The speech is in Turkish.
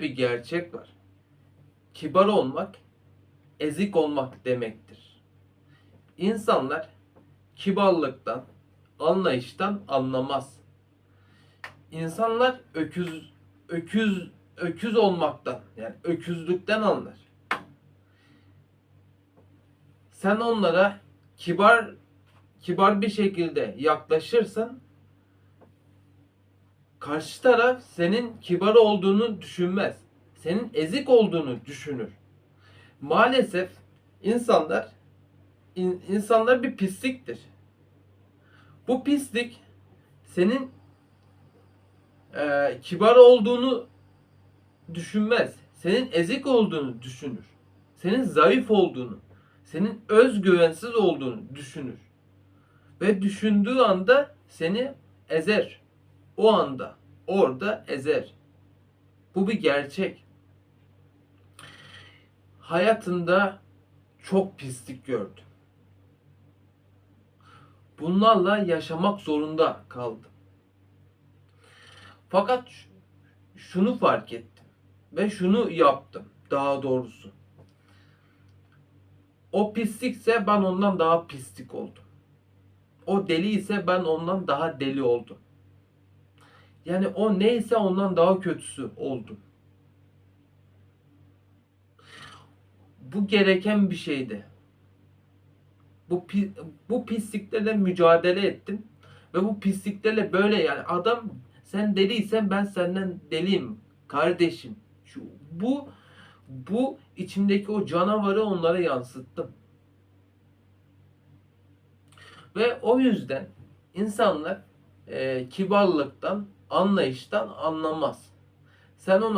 bir gerçek var. Kibar olmak ezik olmak demektir. İnsanlar kibarlıktan, anlayıştan anlamaz. İnsanlar öküz öküz öküz olmaktan yani öküzlükten anlar. Sen onlara kibar kibar bir şekilde yaklaşırsan karşı taraf senin kibar olduğunu düşünmez. Senin ezik olduğunu düşünür. Maalesef insanlar in- insanlar bir pisliktir. Bu pislik senin eee, kibar olduğunu düşünmez. Senin ezik olduğunu düşünür. Senin zayıf olduğunu, senin özgüvensiz olduğunu düşünür. Ve düşündüğü anda seni ezer. O anda, orada ezer. Bu bir gerçek. Hayatında çok pislik gördüm. Bunlarla yaşamak zorunda kaldım. Fakat şunu fark ettim ve şunu yaptım daha doğrusu. O pislikse ben ondan daha pislik oldum. O deli ise ben ondan daha deli oldum. Yani o neyse ondan daha kötüsü oldum. Bu gereken bir şeydi. Bu bu pisliklerle mücadele ettim ve bu pisliklerle böyle yani adam sen deliysen ben senden deliyim kardeşim. Şu bu bu içimdeki o canavarı onlara yansıttım. Ve o yüzden insanlar e, kibarlıktan, anlayıştan anlamaz. Sen ona